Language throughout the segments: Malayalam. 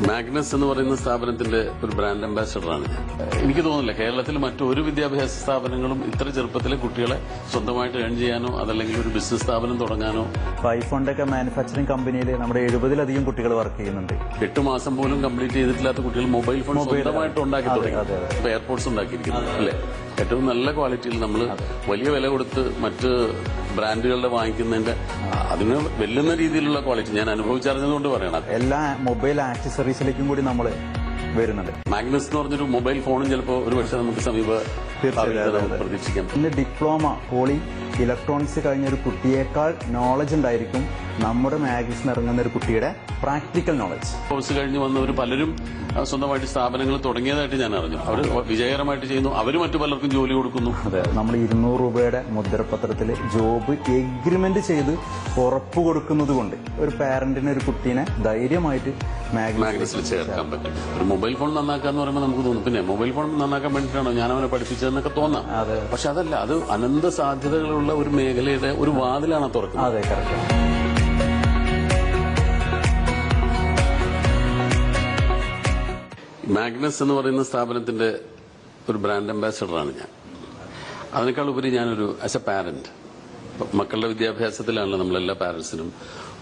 മാഗ്നസ് എന്ന് പറയുന്ന സ്ഥാപനത്തിന്റെ ഒരു ബ്രാൻഡ് അംബാസഡറാണ് ഞാൻ എനിക്ക് തോന്നുന്നില്ല കേരളത്തിൽ മറ്റൊരു വിദ്യാഭ്യാസ സ്ഥാപനങ്ങളും ഇത്ര ചെറുപ്പത്തിലെ കുട്ടികളെ സ്വന്തമായിട്ട് ഏൺ ചെയ്യാനോ അതല്ലെങ്കിൽ ഒരു ബിസിനസ് സ്ഥാപനം തുടങ്ങാനോ ഐഫോണിന്റെ ഒക്കെ മാനുഫാക്ചറിംഗ് കമ്പനിയിൽ നമ്മുടെ എഴുപതിലധികം കുട്ടികൾ വർക്ക് ചെയ്യുന്നുണ്ട്. എട്ട് മാസം പോലും കംപ്ലീറ്റ് ചെയ്തിട്ടില്ലാത്ത കുട്ടികൾ മൊബൈൽ ഫോൺ സ്വന്തമായിട്ട് ഉണ്ടാക്കി തുടങ്ങി. എയർപോർട്സ് ഉണ്ടാക്കിയിരിക്കുന്നത് അല്ലേ? ഏറ്റവും നല്ല ക്വാളിറ്റിയിൽ നമ്മൾ വലിയ വില കൊടുത്ത് മറ്റ് ബ്രാൻഡുകളുടെ വാങ്ങിക്കുന്നതിന്റെ അതിന് വെല്ലുന്ന രീതിയിലുള്ള ക്വാളിറ്റി ഞാൻ അനുഭവിച്ചറിഞ്ഞതുകൊണ്ട് പറയണം. എല്ലാ മൊബൈൽ ആക്സസറീസിലേക്കും കൂടി നമ്മൾ വരുന്നുണ്ട്. മാഗ്നസ് എന്ന് പറഞ്ഞൊരു മൊബൈൽ ഫോണും ചിലപ്പോൾ ഒരു പക്ഷേ നമുക്ക് സമീപ. പ്രതീക്ഷിക്കാം. ഇന്ന് ഡിപ്ലോമ പോളി ഇലക്ട്രോണിക്സ് കഴിഞ്ഞ ഒരു കുട്ടിയേക്കാൾ നോളജ് ഉണ്ടായിരിക്കും. നമ്മുടെ മാഗസിൻ ഇറങ്ങുന്ന ഒരു കുട്ടിയുടെ പ്രാക്ടിക്കൽ നോളജ് കോഴ്സ് കഴിഞ്ഞ് വന്നവർ പലരും സ്വന്തമായിട്ട് സ്ഥാപനങ്ങൾ തുടങ്ങിയതായിട്ട് ഞാൻ അറിഞ്ഞു. അവർ വിജയകരമായിട്ട് ചെയ്യുന്നു. അവർ മറ്റു പലർക്കും ജോലി കൊടുക്കുന്നു. അതെ നമ്മൾ ഇരുന്നൂറ് രൂപയുടെ മുദ്രപത്രത്തിൽ ജോബ് എഗ്രിമെന്റ് ചെയ്ത് ഉറപ്പ് കൊടുക്കുന്നത് കൊണ്ട് ഒരു പാരന്റിന് ഒരു കുട്ടീനെ ധൈര്യമായിട്ട് മാഗ്നസ് മാഗ്നസിൽ ചേർക്കാൻ പറ്റും. ഒരു മൊബൈൽ ഫോൺ നന്നാക്കാന്ന് പറയുമ്പോൾ നമുക്ക് തോന്നും. പിന്നെ മൊബൈൽ ഫോൺ നന്നാക്കാൻ വേണ്ടിയിട്ടാണോ ഞാൻ അവനെ പഠിപ്പിച്ചതെന്നൊക്കെ തോന്നാം. അതെ. പക്ഷെ അതല്ല അത് അനന്ത സാധ്യതകളുള്ള ഒരു മേഖലയുടെ ഒരു വാതിലാണ് തുറക്കുന്നത്. അതെ കറക്റ്റ് മാഗ്നസ് എന്ന് പറയുന്ന സ്ഥാപനത്തിന്റെ ഒരു ബ്രാൻഡ് അംബാസഡറാണ് ഞാൻ. അതിനേക്കാൾ ഉപരി ഞാനൊരു ആസ് എ പാരന്റ് മക്കളുടെ വിദ്യാഭ്യാസത്തിലാണല്ലോ നമ്മളെല്ലാ പാരന്റ്സിനും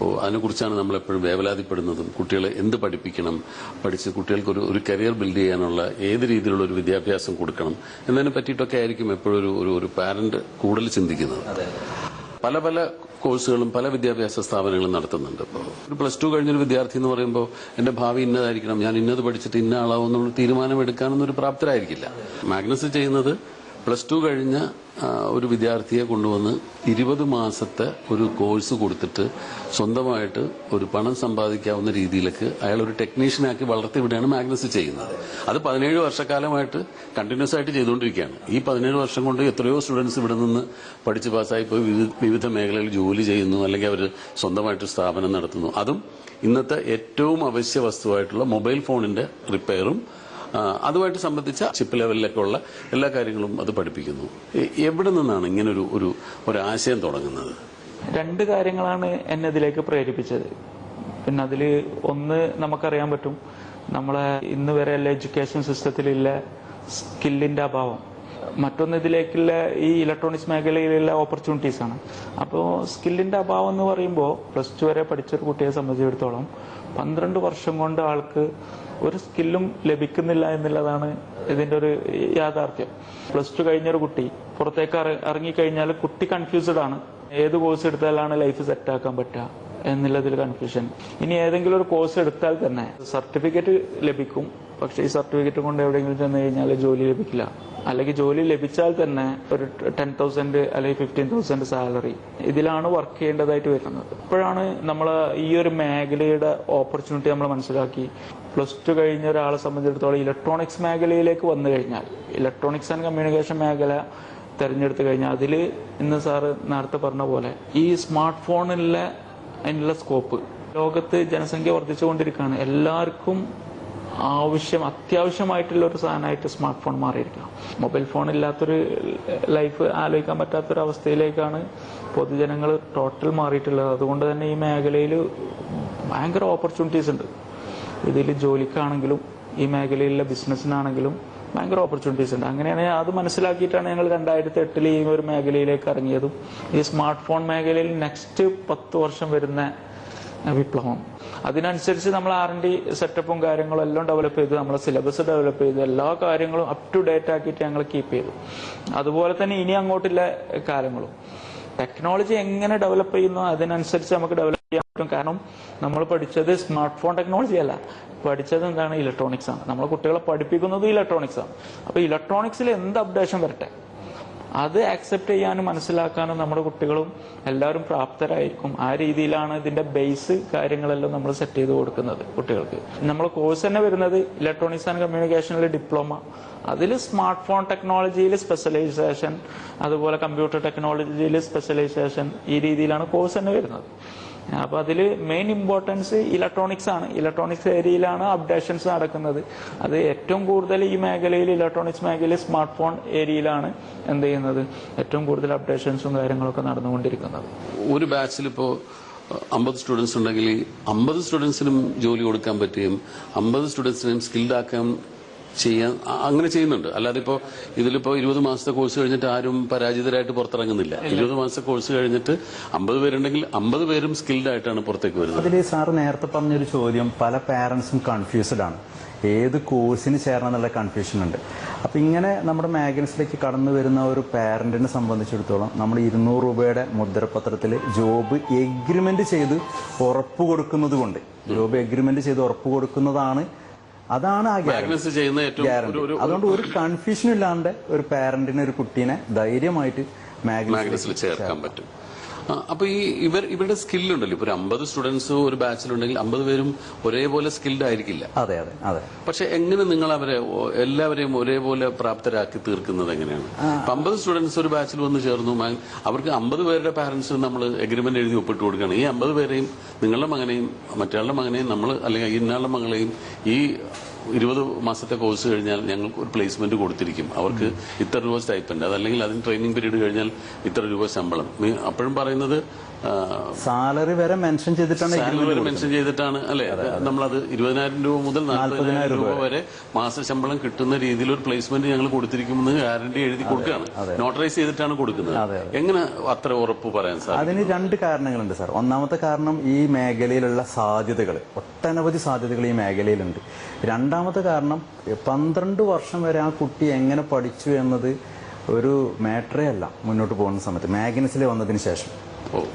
ഓ അതിനെക്കുറിച്ചാണ് നമ്മൾ എപ്പോഴും വേവലാതിപ്പെടുന്നതും കുട്ടികളെ എന്ത് പഠിപ്പിക്കണം പഠിച്ച് കുട്ടികൾക്ക് ഒരു ഒരു കരിയർ ബിൽഡ് ചെയ്യാനുള്ള ഏത് രീതിയിലുള്ള ഒരു വിദ്യാഭ്യാസം കൊടുക്കണം എന്നതിനെ പറ്റിയിട്ടൊക്കെ ആയിരിക്കും എപ്പോഴും ഒരു ഒരു പാരന്റ് കൂടുതൽ ചിന്തിക്കുന്നത്. പല പല കോഴ്സുകളും പല വിദ്യാഭ്യാസ സ്ഥാപനങ്ങളും നടത്തുന്നുണ്ട് ഇപ്പോൾ ഒരു പ്ലസ് ടു കഴിഞ്ഞൊരു വിദ്യാർത്ഥി എന്ന് പറയുമ്പോൾ എന്റെ ഭാവി ഇന്നതായിരിക്കണം ഞാൻ ഇന്നത് പഠിച്ചിട്ട് ഇന്ന ആളാവും എന്നുള്ള തീരുമാനമെടുക്കാനൊന്നും ഒരു പ്രാപ്തരായിരിക്കില്ല. മാഗ്നസ് ചെയ്യുന്നത് പ്ലസ് ടു കഴിഞ്ഞ ഒരു വിദ്യാർത്ഥിയെ കൊണ്ടുവന്ന് ഇരുപത് മാസത്തെ ഒരു കോഴ്സ് കൊടുത്തിട്ട് സ്വന്തമായിട്ട് ഒരു പണം സമ്പാദിക്കാവുന്ന രീതിയിലേക്ക് അയാൾ ഒരു ടെക്നീഷ്യനാക്കി വളർത്തിവിടുകയാണ് മാഗ്നസ് ചെയ്യുന്നത്. അത് പതിനേഴ് വർഷക്കാലമായിട്ട് കണ്ടിന്യൂസ് ആയിട്ട് ചെയ്തുകൊണ്ടിരിക്കുകയാണ്. ഈ പതിനേഴ് വർഷം കൊണ്ട് എത്രയോ സ്റ്റുഡൻസ് ഇവിടെ നിന്ന് പഠിച്ച് പാസ്സായി പോയി വിവിധ മേഖലകളിൽ ജോലി ചെയ്യുന്നു അല്ലെങ്കിൽ അവർ സ്വന്തമായിട്ട് സ്ഥാപനം നടത്തുന്നു. അതും ഇന്നത്തെ ഏറ്റവും അവശ്യ വസ്തുവായിട്ടുള്ള മൊബൈൽ ഫോണിന്റെ റിപ്പയറും അതുമായിട്ട് സംബന്ധിച്ച ചിപ്പ് ലെവലിലൊക്കെ ഉള്ള എല്ലാ കാര്യങ്ങളും അത് പഠിപ്പിക്കുന്നു. എവിടെ നിന്നാണ് ഇങ്ങനൊരു ഒരു ഒരു ആശയം തുടങ്ങുന്നത്? രണ്ട് കാര്യങ്ങളാണ് എന്നെ ഇതിലേക്ക് പ്രേരിപ്പിച്ചത്. പിന്നെ അതിൽ ഒന്ന് നമുക്കറിയാൻ പറ്റും നമ്മളെ ഇന്ന് വരെ എല്ലാ എഡ്യൂക്കേഷൻ സിസ്റ്റത്തിലുള്ള സ്കില്ലിന്റെ അഭാവം. മറ്റൊന്ന് ഇതിലേക്കുള്ള ഈ ഇലക്ട്രോണിക്സ് മേഖലയിലുള്ള ഓപ്പർച്യൂണിറ്റീസ് ആണ്. അപ്പോൾ സ്കില്ലിന്റെ അഭാവം എന്ന് പറയുമ്പോൾ പ്ലസ് ടു വരെ പഠിച്ചൊരു കുട്ടിയെ സംബന്ധിച്ചിടത്തോളം പന്ത്രണ്ട് വർഷം കൊണ്ട് ആൾക്ക് ഒരു സ്കില്ലും ലഭിക്കുന്നില്ല എന്നുള്ളതാണ് ഇതിന്റെ ഒരു യാഥാർത്ഥ്യം. പ്ലസ് ടു കഴിഞ്ഞൊരു കുട്ടി പുറത്തേക്ക് ഇറങ്ങി ഇറങ്ങിക്കഴിഞ്ഞാൽ കുട്ടി കൺഫ്യൂസ്ഡ് ആണ്. ഏത് കോഴ്സ് എടുത്താലാണ് ലൈഫ് സെറ്റ് ആക്കാൻ പറ്റുക? എന്നുള്ളതിൽ കൺഫ്യൂഷൻ ഇനി ഏതെങ്കിലും ഒരു കോഴ്സ് എടുത്താൽ തന്നെ സർട്ടിഫിക്കറ്റ് ലഭിക്കും. പക്ഷേ ഈ സർട്ടിഫിക്കറ്റ് കൊണ്ട് എവിടെയെങ്കിലും ചെന്ന് കഴിഞ്ഞാൽ ജോലി ലഭിക്കില്ല. അല്ലെങ്കിൽ ജോലി ലഭിച്ചാൽ തന്നെ ഒരു ടെൻ തൗസൻഡ് അല്ലെങ്കിൽ ഫിഫ്റ്റീൻ തൗസൻഡ് സാലറി ഇതിലാണ് വർക്ക് ചെയ്യേണ്ടതായിട്ട് വരുന്നത്. ഇപ്പോഴാണ് നമ്മൾ ഈ ഒരു മേഖലയുടെ ഓപ്പർച്യൂണിറ്റി നമ്മൾ മനസ്സിലാക്കി. പ്ലസ് ടു കഴിഞ്ഞ ഒരാളെ സംബന്ധിച്ചിടത്തോളം ഇലക്ട്രോണിക്സ് മേഖലയിലേക്ക് വന്നു കഴിഞ്ഞാൽ ഇലക്ട്രോണിക്സ് ആൻഡ് കമ്മ്യൂണിക്കേഷൻ മേഖല തെരഞ്ഞെടുത്തു കഴിഞ്ഞാൽ അതിൽ ഇന്ന് സാറ് നേരത്തെ പറഞ്ഞ പോലെ ഈ സ്മാർട്ട് ഫോണിലെ അതിനുള്ള സ്കോപ്പ് ലോകത്ത് ജനസംഖ്യ വർദ്ധിച്ചുകൊണ്ടിരിക്കുകയാണ്. എല്ലാവർക്കും ആവശ്യം അത്യാവശ്യമായിട്ടുള്ള ഒരു സാധനമായിട്ട് സ്മാർട്ട് ഫോൺ മാറിയിരിക്കണം. മൊബൈൽ ഫോൺ ഇല്ലാത്തൊരു ലൈഫ് ആലോചിക്കാൻ പറ്റാത്തൊരു അവസ്ഥയിലേക്കാണ് പൊതുജനങ്ങൾ ടോട്ടൽ മാറിയിട്ടുള്ളത്. അതുകൊണ്ട് തന്നെ ഈ മേഖലയിൽ ഭയങ്കര ഓപ്പർച്യൂണിറ്റീസ് ഉണ്ട്. ഇതിൽ ജോലിക്കാണെങ്കിലും ഈ മേഖലയിലുള്ള ബിസിനസ്സിനാണെങ്കിലും ഭയങ്കര ഓപ്പർച്യൂണിറ്റീസ് ഉണ്ട്. അങ്ങനെയാണ് അത് മനസ്സിലാക്കിയിട്ടാണ് ഞങ്ങൾ രണ്ടായിരത്തി എട്ടിൽ ഈ ഒരു മേഖലയിലേക്ക് ഇറങ്ങിയതും. ഈ സ്മാർട്ട് ഫോൺ മേഖലയിൽ നെക്സ്റ്റ് പത്ത് വർഷം വരുന്ന വിപ്ലവം. അതിനനുസരിച്ച് നമ്മൾ ആർ എൻ ഡി സെറ്റപ്പും കാര്യങ്ങളും എല്ലാം ഡെവലപ്പ് ചെയ്തു. നമ്മളെ സിലബസ് ഡെവലപ്പ് ചെയ്തു. എല്ലാ കാര്യങ്ങളും അപ് ടു ഡേറ്റ് ആക്കിയിട്ട് ഞങ്ങൾ കീപ്പ് ചെയ്തു. അതുപോലെ തന്നെ ഇനി അങ്ങോട്ടുള്ള കാലങ്ങളും. ടെക്നോളജി എങ്ങനെ ഡെവലപ്പ് ചെയ്യുന്നു അതിനനുസരിച്ച് നമുക്ക് ഡെവലപ്പ് ചെയ്യാൻ പറ്റും കാരണം നമ്മൾ പഠിച്ചത് സ്മാർട്ട് ഫോൺ ടെക്നോളജി അല്ല. പഠിച്ചത് എന്താണ്? ഇലക്ട്രോണിക്സ് ആണ്. നമ്മൾ കുട്ടികളെ പഠിപ്പിക്കുന്നത് ഇലക്ട്രോണിക്സ് ആണ്. അപ്പൊ ഇലക്ട്രോണിക്സിൽ എന്ത് അപ്ഡേഷൻ വരട്ടെ? അത് ആക്സെപ്റ്റ് ചെയ്യാനും മനസ്സിലാക്കാനും നമ്മുടെ കുട്ടികളും എല്ലാവരും പ്രാപ്തരായിരിക്കും. ആ രീതിയിലാണ് ഇതിന്റെ ബേസ് കാര്യങ്ങളെല്ലാം നമ്മൾ സെറ്റ് ചെയ്ത് കൊടുക്കുന്നത് കുട്ടികൾക്ക്. നമ്മൾ കോഴ്സ് തന്നെ വരുന്നത് ഇലക്ട്രോണിക്സ് ആൻഡ് കമ്മ്യൂണിക്കേഷനിൽ ഡിപ്ലോമ അതിൽ സ്മാർട്ട് ഫോൺ ടെക്നോളജിയിൽ സ്പെഷ്യലൈസേഷൻ അതുപോലെ കമ്പ്യൂട്ടർ ടെക്നോളജിയിൽ സ്പെഷ്യലൈസേഷൻ ഈ രീതിയിലാണ് കോഴ്സ് തന്നെ വരുന്നത്. അപ്പൊ അതിൽ മെയിൻ ഇമ്പോർട്ടൻസ് ഇലക്ട്രോണിക്സ് ആണ്. ഇലക്ട്രോണിക്സ് ഏരിയയിലാണ് അപ്ഡേഷൻസ് നടക്കുന്നത്. അത് ഏറ്റവും കൂടുതൽ ഈ മേഖലയിൽ ഇലക്ട്രോണിക്സ് മേഖലയിൽ സ്മാർട്ട് ഫോൺ ഏരിയയിലാണ് എന്ത് ചെയ്യുന്നത്. ഏറ്റവും കൂടുതൽ അപ്ഡേഷൻസും കാര്യങ്ങളൊക്കെ നടന്നുകൊണ്ടിരിക്കുന്നത്. ഒരു ബാച്ചിൽ ഇപ്പോ അമ്പത് സ്റ്റുഡൻസ് ഉണ്ടെങ്കിൽ അമ്പത് സ്റ്റുഡൻസിനും ജോലി കൊടുക്കാൻ പറ്റുകയും അമ്പത് സ്റ്റുഡൻസിനെയും സ്കിൽഡ് ആക്കാൻ ചെയ്യാൻ അങ്ങനെ ചെയ്യുന്നുണ്ട്. അല്ലാതെ ഇപ്പോൾ ഇതിലിപ്പോൾ ഇരുപത് മാസത്തെ കോഴ്സ് കഴിഞ്ഞിട്ട് ആരും പരാജിതരായിട്ട് പുറത്തിറങ്ങുന്നില്ല. ഇരുപത് മാസത്തെ കോഴ്സ് കഴിഞ്ഞിട്ട് അമ്പത് പേരുണ്ടെങ്കിൽ അമ്പത് പേരും സ്കിൽഡ് ആയിട്ടാണ് പുറത്തേക്ക് വരുന്നത്. അതിൽ സാർ നേരത്തെ പറഞ്ഞൊരു ചോദ്യം പല പാരൻസും കൺഫ്യൂസ്ഡ് ആണ്. ഏത് കോഴ്സിന് ചേരണം എന്നുള്ള കൺഫ്യൂഷൻ ഉണ്ട്. അപ്പം ഇങ്ങനെ നമ്മുടെ മാഗസിൻസിലേക്ക് കടന്നു വരുന്ന ഒരു പാരന്റിനെ സംബന്ധിച്ചിടത്തോളം നമ്മൾ ഇരുന്നൂറ് രൂപയുടെ മുദ്രപത്രത്തിൽ ജോബ് എഗ്രിമെന്റ് ചെയ്ത് ഉറപ്പ് കൊടുക്കുന്നത് കൊണ്ട് ജോബ് എഗ്രിമെന്റ് ചെയ്ത് ഉറപ്പ് കൊടുക്കുന്നതാണ് അതാണ് ആ ഗ്യാരണ്ടി അതുകൊണ്ട് ഒരു കൺഫ്യൂഷൻ ഇല്ലാണ്ട് ഒരു പാരന്റിന് ഒരു കുട്ടീനെ ധൈര്യമായിട്ട് മാഗ്നസിൽ ചേർക്കാൻ പറ്റും. അപ്പൊ ഈ ഇവർ ഇവരുടെ സ്കില്ലുണ്ടല്ലോ ഇപ്പൊ ഒരു അമ്പത് സ്റ്റുഡൻസ് ഒരു ബാച്ചിലുണ്ടെങ്കിൽ അമ്പത് പേരും ഒരേപോലെ സ്കിൽഡ് ആയിരിക്കില്ല. അതെ അതെ അതെ. പക്ഷെ എങ്ങനെ നിങ്ങൾ അവരെ എല്ലാവരെയും ഒരേപോലെ പ്രാപ്തരാക്കി തീർക്കുന്നത് എങ്ങനെയാണ്? അമ്പത് സ്റ്റുഡൻസ് ഒരു ബാച്ചിൽ വന്ന് ചേർന്നു. അവർക്ക് അമ്പത് പേരുടെ പാരന്റ്സ് നമ്മൾ എഗ്രിമെന്റ് എഴുതി ഒപ്പിട്ട് കൊടുക്കുകയാണ്. ഈ അമ്പത് പേരെയും നിങ്ങളുടെ മകനെയും മറ്റയാളുടെ മകനെയും നമ്മൾ അല്ലെങ്കിൽ ഇന്നാളുടെ മകളെയും ഈ ഇരുപത് മാസത്തെ കോഴ്സ് കഴിഞ്ഞാൽ ഞങ്ങൾക്ക് ഒരു പ്ലേസ്മെന്റ് കൊടുത്തിരിക്കും. അവർക്ക് ഇത്ര രൂപ സ്റ്റൈപ്പൻഡ് അതല്ലെങ്കിൽ അതിന് ട്രെയിനിങ് പീരീഡ് കഴിഞ്ഞാൽ ഇത്ര രൂപ ശമ്പളം. അപ്പോഴും പറയുന്നത് സാലറി വരെ മെൻഷൻ ചെയ്തിട്ടാണ് സാലറി വരെ മെൻഷൻ ചെയ്തിട്ടാണ്. അല്ലെ? നമ്മളത് ഇരുപതിനായിരം രൂപ മുതൽ നാൽപ്പതിനായിരം രൂപ വരെ. മാസ ശമ്പളം കിട്ടുന്ന രീതിയിൽ ഒരു പ്ലേസ്മെന്റ് ഞങ്ങൾ കൊടുത്തിരിക്കുമെന്ന് ഗ്യാരണ്ടി എഴുതി കൊടുക്കുകയാണ്. നോട്ടറൈസ് ചെയ്തിട്ടാണ് കൊടുക്കുന്നത്. എങ്ങനെ അത്ര ഉറപ്പ് പറയാൻ സാർ അതിന് രണ്ട് കാരണങ്ങളുണ്ട് സാർ. ഒന്നാമത്തെ കാരണം ഈ മേഖലയിലുള്ള സാധ്യതകൾ ഒട്ടനവധി സാധ്യതകൾ ഈ മേഖലയിലുണ്ട്. രണ്ടാമത്തെ കാരണം പന്ത്രണ്ട് വർഷം വരെ ആ കുട്ടി എങ്ങനെ പഠിച്ചു എന്നത് ഒരു മാറ്ററേ അല്ല മുന്നോട്ട് പോകുന്ന സമയത്ത്. മാഗ്നസിൽ വന്നതിന് ശേഷം.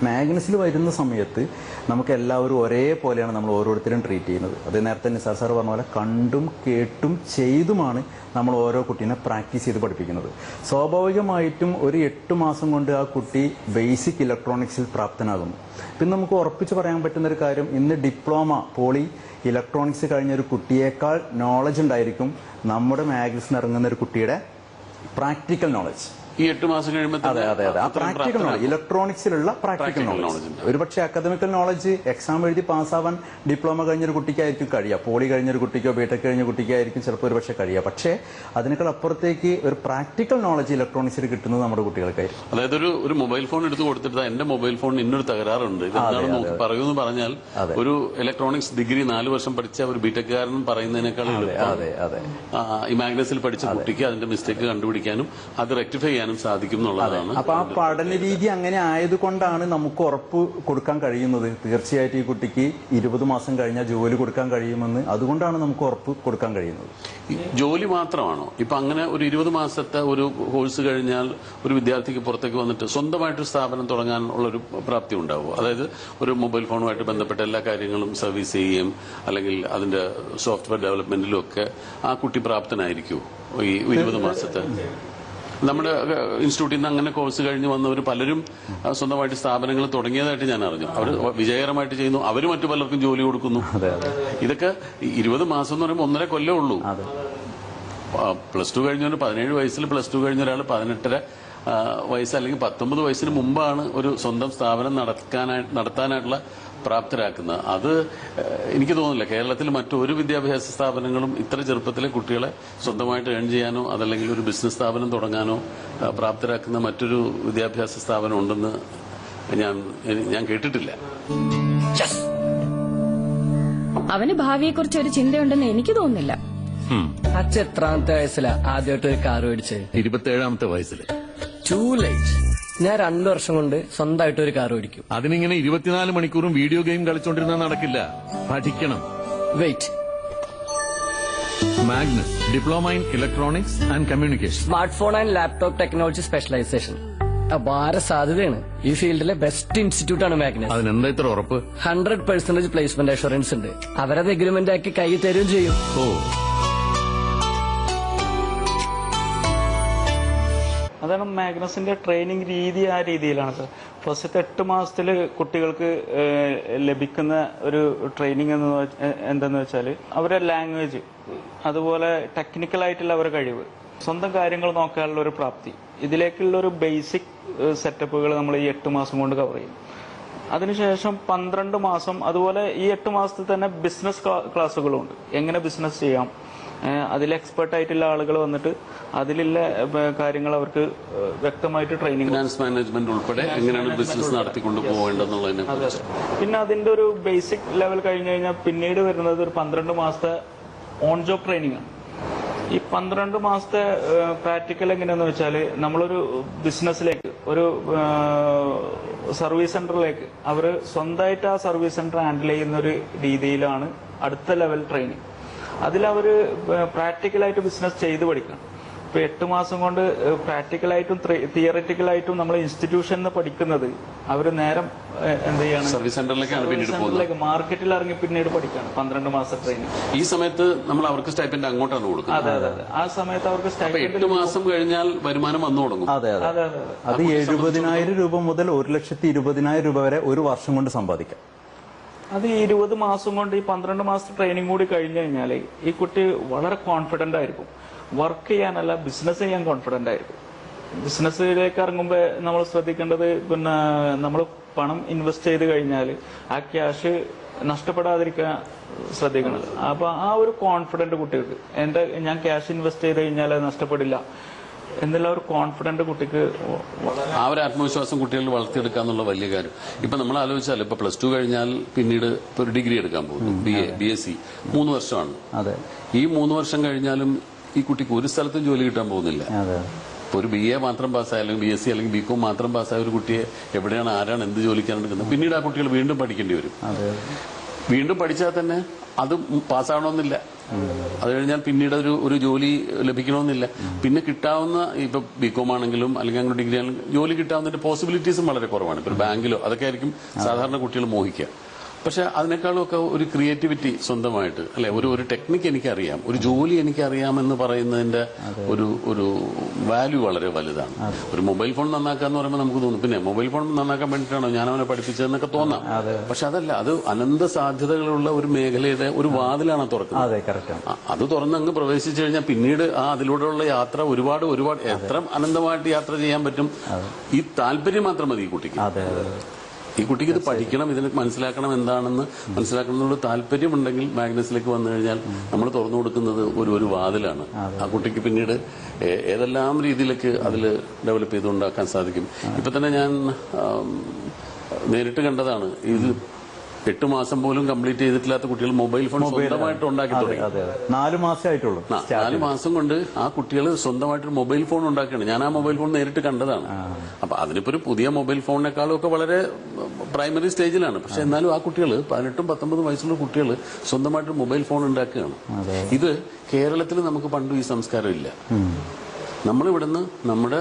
മാഗ്നസിൽ വരുന്ന സമയത്ത് നമുക്ക് എല്ലാവരും ഒരേപോലെയാണ് നമ്മൾ ഓരോരുത്തരും ട്രീറ്റ് ചെയ്യുന്നത്. അത് നേരത്തെ നിസാർ സാർ പറഞ്ഞ പോലെ കണ്ടും കേട്ടും ചെയ്തുമാണ് നമ്മൾ ഓരോ കുട്ടീനെ പ്രാക്ടീസ് ചെയ്ത് പഠിപ്പിക്കുന്നത്. സ്വാഭാവികമായിട്ടും ഒരു എട്ട് മാസം കൊണ്ട് ആ കുട്ടി ബേസിക് ഇലക്ട്രോണിക്സിൽ പ്രാപ്തനാകുന്നു. പിന്നെ നമുക്ക് ഉറപ്പിച്ച് പറയാൻ പറ്റുന്ന ഒരു കാര്യം ഇന്ന് ഡിപ്ലോമ പോളി ഇലക്ട്രോണിക്സ് കഴിഞ്ഞ ഒരു കുട്ടിയേക്കാൾ നോളജ് ഉണ്ടായിരിക്കും. നമ്മുടെ മാഗ്നസിന് ഇറങ്ങുന്ന ഒരു കുട്ടിയുടെ പ്രാക്ടിക്കൽ നോളജ് ഈ എട്ട് മാസം കഴിയുമ്പോൾ അതെ അതെ അതെ. ആ പ്രാക്ടിക്കൽ നോളജ് ഇലക്ട്രോണിക്സിലുള്ള പ്രാക്ടിക്കൽ നോളജ് ഒരുപക്ഷെ ഒരു പക്ഷേ അക്കാദമിക്കൽ നോളജ് എക്സാം എഴുതി പാസ്സാവാൻ ഡിപ്ലോമ കഴിഞ്ഞൊരു കുട്ടിക്കായിരിക്കും കഴിയുക. പോളി കഴിഞ്ഞൊരു കുട്ടിക്കോ ബിടെക് കഴിഞ്ഞ കുട്ടിക്കായിരിക്കും ചിലപ്പോൾ ഒരു പക്ഷേ കഴിയുക. പക്ഷേ അതിനേക്കാൾ അപ്പുറത്തേക്ക് ഒരു പ്രാക്ടിക്കൽ നോളജ് ഇലക്ട്രോണിക്സിൽ കിട്ടുന്നത് നമ്മുടെ കുട്ടികൾക്കായിരിക്കും. അതായത് ഒരു ഒരു മൊബൈൽ ഫോൺ എടുത്ത് കൊടുത്തിട്ട് എന്റെ മൊബൈൽ ഫോൺ ഇന്നൊരു തകരാറുണ്ട്. ഇതെന്താണ് നോക്കി പറയൂന്ന് പറഞ്ഞാൽ ഒരു ഇലക്ട്രോണിക്സ് ഡിഗ്രി നാല് വർഷം പഠിച്ച ഒരു ബിടെക്കാരൻ പറയുന്നതിനേക്കാൾ ഈ മാഗ്നസിൽ പഠിച്ച കുട്ടിക്ക് അതിന്റെ മിസ്റ്റേക്ക് കണ്ടുപിടിക്കാനും അത് റെക്ടിഫൈ ചെയ്യാനും സാധിക്കും എന്നുള്ളതാണ്. അപ്പൊ ആ പഠന രീതി അങ്ങനെ ആയതുകൊണ്ടാണ് നമുക്ക് ഉറപ്പ് കൊടുക്കാൻ കഴിയുന്നത്. തീർച്ചയായിട്ടും ഈ കുട്ടിക്ക് ഇരുപത് മാസം കഴിഞ്ഞാൽ ജോലി കൊടുക്കാൻ കഴിയുമെന്ന് അതുകൊണ്ടാണ് നമുക്ക് ഉറപ്പ് കൊടുക്കാൻ കഴിയുന്നത്. ജോലി മാത്രമാണോ? ഇപ്പൊ അങ്ങനെ ഒരു ഇരുപത് മാസത്തെ ഒരു കോഴ്സ് കഴിഞ്ഞാൽ ഒരു വിദ്യാർത്ഥിക്ക് പുറത്തേക്ക് വന്നിട്ട് സ്വന്തമായിട്ട് സ്ഥാപനം തുടങ്ങാൻ ഉള്ള ഒരു പ്രാപ്തി ഉണ്ടാവുമോ? അതായത് ഒരു മൊബൈൽ ഫോണുമായിട്ട് ബന്ധപ്പെട്ട എല്ലാ കാര്യങ്ങളും സർവീസ് ചെയ്യുകയും അല്ലെങ്കിൽ അതിന്റെ സോഫ്റ്റ്വെയർ ഡെവലപ്മെന്റിലും ഒക്കെ ആ കുട്ടി പ്രാപ്തനായിരിക്കുമോ? ഈ ഇരുപത് മാസത്തെ? നമ്മുടെ ഇൻസ്റ്റിറ്റ്യൂട്ടിൽ നിന്ന് അങ്ങനെ കോഴ്സ് കഴിഞ്ഞ് വന്നവർ പലരും സ്വന്തമായിട്ട് സ്ഥാപനങ്ങൾ തുടങ്ങിയതായിട്ട് ഞാൻ അറിഞ്ഞു. അവർ വിജയകരമായിട്ട് ചെയ്യുന്നു. അവർ മറ്റു പലർക്കും ജോലി കൊടുക്കുന്നു. ഇതൊക്കെ ഇരുപത് മാസം എന്ന് പറയുമ്പോൾ ഒന്നര കൊല്ലം ഉള്ളൂ. പ്ലസ് ടു കഴിഞ്ഞവന് പതിനേഴ് വയസ്സിൽ പ്ലസ് ടു കഴിഞ്ഞ ഒരാൾ പതിനെട്ടര വയസ്സ് അല്ലെങ്കിൽ പത്തൊമ്പത് വയസ്സിന് മുമ്പാണ് ഒരു സ്വന്തം സ്ഥാപനം നടക്കാനായി നടത്താനായിട്ടുള്ള പ്രാപ്തരാക്കുന്നത് അത് എനിക്ക് തോന്നുന്നില്ല. കേരളത്തിൽ മറ്റൊരു വിദ്യാഭ്യാസ സ്ഥാപനങ്ങളും ഇത്ര ചെറുപ്പത്തിലെ കുട്ടികളെ സ്വന്തമായിട്ട് ഏൺ ചെയ്യാനോ അതല്ലെങ്കിൽ ഒരു ബിസിനസ് സ്ഥാപനം തുടങ്ങാനോ പ്രാപ്തരാക്കുന്ന മറ്റൊരു വിദ്യാഭ്യാസ സ്ഥാപനം ഉണ്ടെന്ന് ഞാൻ ഞാൻ കേട്ടിട്ടില്ല. അവന് ഭാവിയെക്കുറിച്ച് ഒരു ചിന്തയുണ്ടെന്ന് എനിക്ക് തോന്നുന്നില്ല. അച്ഛ എത്രാമത്തെ വയസ്സിലാ ആദ്യമായിട്ട് ഒരു കാർ മേടിച്ചത്? ഇരുപത്തി ഏഴാമത്തെ വയസ്സിൽ ടൂ ലൈറ്റ് ഞാൻ രണ്ടു വർഷം കൊണ്ട് സ്വന്തമായിട്ട് ഒരു കാർ ഓടിക്കും. അതിനിങ്ങനെ ഇരുപത്തിനാല് മണിക്കൂറും വീഡിയോ ഗെയിം കളിച്ചോണ്ടിരുന്ന നടക്കില്ല. പഠിക്കണം. Wait Magnus diploma in electronics and communication smart phone and laptop technology specialisation അപാര സാധ്യതയാണ്. ഈ ഫീൽഡിലെ ബെസ്റ്റ് ഇൻസ്റ്റിറ്റ്യൂട്ട് ആണ് മാഗ്നസ് അതിനെന്താ ഇത്ര ഉറപ്പ്? ഹൺഡ്രഡ് പെർസെന്റേജ് പ്ലേസ്മെന്റ് അഷുറൻസ് ഉണ്ട്. അവരത് എഗ്രിമെന്റ് ആക്കി കൈ തരുകയും ചെയ്യും. ഓ. അതാണ് മാഗ്നസിന്റെ ട്രെയിനിങ് രീതി ആ രീതിയിലാണ് സർ ഫസ്റ്റ് എട്ട് മാസത്തിൽ കുട്ടികൾക്ക് ലഭിക്കുന്ന ഒരു ട്രെയിനിങ് എന്ന് എന്തെന്ന് വെച്ചാൽ അവരെ ലാംഗ്വേജ് അതുപോലെ ടെക്നിക്കൽ ആയിട്ടുള്ള അവരുടെ കഴിവ് സ്വന്തം കാര്യങ്ങൾ നോക്കാനുള്ള ഒരു പ്രാപ്തി. ഇതിലേക്കുള്ള ഒരു ബേസിക് സെറ്റപ്പുകൾ നമ്മൾ ഈ എട്ട് മാസം കൊണ്ട് കവർ ചെയ്യും. അതിനുശേഷം പന്ത്രണ്ട് മാസം അതുപോലെ ഈ എട്ട് മാസത്തിൽ തന്നെ ബിസിനസ് ക്ലാസ്സുകളുണ്ട് എങ്ങനെ ബിസിനസ് ചെയ്യാം അതിൽ എക്സ്പെർട്ട് ആയിട്ടുള്ള ആളുകൾ വന്നിട്ട് അതിലുള്ള കാര്യങ്ങൾ അവർക്ക് വ്യക്തമായിട്ട് ട്രെയിനിങ് ഫിനാൻസ് മാനേജ്മെന്റ് ഉൾപ്പെടെ എങ്ങനെയാണ് ബിസിനസ് നടത്തിക്കൊണ്ട് പോകേണ്ടതെന്നുള്ളതിനെ. പിന്നെ അതിന്റെ ഒരു ബേസിക് ലെവൽ കഴിഞ്ഞു കഴിഞ്ഞാൽ പിന്നീട് വരുന്നത് ഒരു പന്ത്രണ്ട് മാസത്തെ ഓൺ ജോബ് ട്രെയിനിങ് ആണ്. ഈ പന്ത്രണ്ട് മാസത്തെ പ്രാക്ടിക്കൽ എങ്ങനെയാന്ന് വെച്ചാൽ നമ്മളൊരു ബിസിനസ്സിലേക്ക് ഒരു സർവീസ് സെന്ററിലേക്ക് അവർ സ്വന്തമായിട്ട് ആ സർവീസ് സെന്റർ ഹാൻഡിൽ ചെയ്യുന്ന ഒരു രീതിയിലാണ് അടുത്ത ലെവൽ ട്രെയിനിങ് അതിലവർ പ്രാക്ടിക്കലായിട്ട് ബിസിനസ് ചെയ്ത് പഠിക്കണം. ഇപ്പൊ എട്ട് മാസം കൊണ്ട് പ്രാക്ടിക്കലായിട്ടും തിയറിറ്റിക്കലായിട്ടും നമ്മൾ ഇൻസ്റ്റിറ്റ്യൂഷനിൽ നിന്ന് പഠിക്കുന്നത് അവർ നേരം എന്ത് ചെയ്യാണ്? സർവീസ് സെന്ററിലേക്കാണ് പിന്നീട് സെന്ററിലേക്ക് മാർക്കറ്റിൽ ഇറങ്ങി പിന്നീട് പഠിക്കണം. പന്ത്രണ്ട് മാസം ട്രെയിനിങ് ഈ സമയത്ത് നമ്മൾ അവർക്ക് സ്റ്റൈപ്പൻഡ് അങ്ങോട്ടാണ് കൊടുക്കുന്നത്. അതെ അതെ അതെ. ആ സമയത്ത് അവർക്ക് സ്റ്റൈപ്പൻഡ് എട്ട് മാസം കഴിഞ്ഞാൽ വരുമാനം വന്നു തുടങ്ങും. അതെ അതെ. അതെ അതെ അതെ. അത് എഴുപതിനായിരം രൂപ മുതൽ ഒരു ലക്ഷത്തി ഇരുപതിനായിരം രൂപ വരെ ഒരു വർഷം കൊണ്ട് സമ്പാദിക്കാം. അത് ഈ ഇരുപത് മാസം കൊണ്ട് ഈ പന്ത്രണ്ട് മാസത്തെ ട്രെയിനിങ് കൂടി കഴിഞ്ഞു കഴിഞ്ഞാൽ ഈ കുട്ടി വളരെ കോൺഫിഡന്റ് ആയിരിക്കും. വർക്ക് ചെയ്യാനല്ല ബിസിനസ് ചെയ്യാൻ കോൺഫിഡന്റ് ആയിരിക്കും. ബിസിനസ്സിലേക്ക് ഇറങ്ങുമ്പോൾ നമ്മൾ ശ്രദ്ധിക്കേണ്ടത് പിന്നെ നമ്മൾ പണം ഇൻവെസ്റ്റ് ചെയ്ത് കഴിഞ്ഞാൽ ആ ക്യാഷ് നഷ്ടപ്പെടാതിരിക്കാൻ ശ്രദ്ധിക്കണം. അപ്പൊ ആ ഒരു കോൺഫിഡന്റ് കുട്ടികൾക്ക്. എന്റെ ഞാൻ ക്യാഷ് ഇൻവെസ്റ്റ് ചെയ്ത് കഴിഞ്ഞാൽ നഷ്ടപ്പെടില്ല. എന്നുള്ള ഒരു കോൺഫിഡന്റ് കുട്ടിക്ക് ആ ഒരു ആത്മവിശ്വാസം കുട്ടികളിൽ വളർത്തിയെടുക്കുക എന്നുള്ള വലിയ കാര്യം. ഇപ്പൊ നമ്മൾ ആലോചിച്ചാൽ ഇപ്പൊ പ്ലസ് ടു കഴിഞ്ഞാൽ പിന്നീട് ഇപ്പൊ ഒരു ഡിഗ്രി എടുക്കാൻ പോകും B A B S C മൂന്ന് വർഷമാണ്. അതെ. ഈ മൂന്ന് വർഷം കഴിഞ്ഞാലും ഈ കുട്ടിക്ക് ഒരു സ്ഥലത്തും ജോലി കിട്ടാൻ പോകുന്നില്ല. ഒരു ബി എ മാത്രം പാസ്സായ അല്ലെങ്കിൽ ബി എസ് സി അല്ലെങ്കിൽ ബി കോം മാത്രം പാസ്സായ ഒരു കുട്ടിയെ എവിടെയാണ് ആരാണ് എന്ത് ജോലിക്കാണ് എടുക്കുന്നത്? പിന്നീട് ആ കുട്ടികൾ വീണ്ടും പഠിക്കേണ്ടി വരും. വീണ്ടും പഠിച്ചാൽ തന്നെ അത് പാസ്സാവണമെന്നില്ല. അത് കഴിഞ്ഞാൽ പിന്നീട് ഒരു ഒരു ജോലി ലഭിക്കണമെന്നില്ല. പിന്നെ കിട്ടാവുന്ന ഇപ്പൊ ബികോം ആണെങ്കിലും അല്ലെങ്കിൽ അങ്ങനെ ഡിഗ്രി ആണെങ്കിലും ജോലി കിട്ടാവുന്നതിന്റെ പോസിബിലിറ്റീസും വളരെ കുറവാണ്. ഇപ്പൊ ബാങ്കിലോ അതൊക്കെ ആയിരിക്കും സാധാരണ കുട്ടികൾ മോഹിക്കുക. പക്ഷെ അതിനേക്കാളും ഒക്കെ ഒരു ക്രിയേറ്റിവിറ്റി സ്വന്തമായിട്ട് അല്ലെ? ഒരു ഒരു ടെക്നിക്ക് എനിക്കറിയാം ഒരു ജോലി എനിക്കറിയാമെന്ന് പറയുന്നതിന്റെ ഒരു ഒരു വാല്യൂ വളരെ വലുതാണ്. ഒരു മൊബൈൽ ഫോൺ നന്നാക്കുക എന്ന് പറയുമ്പോൾ നമുക്ക് തോന്നും പിന്നെ മൊബൈൽ ഫോൺ നന്നാക്കാൻ വേണ്ടിയിട്ടാണോ ഞാൻ അവനെ പഠിപ്പിച്ചതെന്നൊക്കെ തോന്നാം. പക്ഷെ അതല്ല അത് അനന്ത സാധ്യതകളുള്ള ഒരു മേഖലയുടെ ഒരു വാതിലാണ് തുറക്കുന്നത്. അതെ കറക്റ്റാണ് ആ, അത് തുറന്ന് അങ്ങ് പ്രവേശിച്ചു കഴിഞ്ഞാൽ പിന്നീട് ആ അതിലൂടെയുള്ള യാത്ര ഒരുപാട് ഒരുപാട് എത്ര അനന്തമായിട്ട് യാത്ര ചെയ്യാൻ പറ്റും? ഈ താല്പര്യം മാത്രം മതി ഈ കുട്ടിക്ക്. ഈ കുട്ടിക്ക് ഇത് പഠിക്കണം ഇതിന് മനസ്സിലാക്കണം എന്താണെന്ന് മനസ്സിലാക്കണം എന്നുള്ള താല്പര്യമുണ്ടെങ്കിൽ മാഗ്നസിലേക്ക് വന്നു കഴിഞ്ഞാൽ നമ്മൾ തുറന്നു കൊടുക്കുന്നത് ഒരു ഒരു വാതിലാണ്. ആ കുട്ടിക്ക് പിന്നീട് ഏതെല്ലാം രീതിയിലേക്ക് അതിൽ ഡെവലപ്പ് ചെയ്തുണ്ടാക്കാൻ സാധിക്കും. ഇപ്പൊ തന്നെ ഞാൻ നേരിട്ട് കണ്ടതാണ് ഇത് എട്ട് മാസം പോലും കംപ്ലീറ്റ് ചെയ്തിട്ടില്ലാത്ത കുട്ടികൾ മൊബൈൽ ഫോൺ സ്വന്തമായിട്ട് ഉണ്ടാക്കി തുടങ്ങി. നാല് മാസമേ ആയിട്ടുള്ളൂ നാല് മാസം കൊണ്ട് ആ കുട്ടികൾ സ്വന്തമായിട്ട് മൊബൈൽ ഫോൺ ഉണ്ടാക്കുകയാണ്. ഞാൻ ആ മൊബൈൽ ഫോൺ നേരിട്ട് കണ്ടതാണ്. അപ്പൊ അതിനിപ്പോ ഒരു പുതിയ മൊബൈൽ ഫോണിനെക്കാളും ഒക്കെ വളരെ പ്രൈമറി സ്റ്റേജിലാണ്. പക്ഷെ എന്നാലും ആ കുട്ടികൾ പതിനെട്ടും പത്തൊമ്പതും വയസ്സുള്ള കുട്ടികൾ സ്വന്തമായിട്ട് മൊബൈൽ ഫോൺ ഉണ്ടാക്കുകയാണ്. ഇത് കേരളത്തിൽ നമുക്ക് പണ്ടും ഈ സംസ്കാരം ഇല്ല. നമ്മളിവിടുന്ന് നമ്മുടെ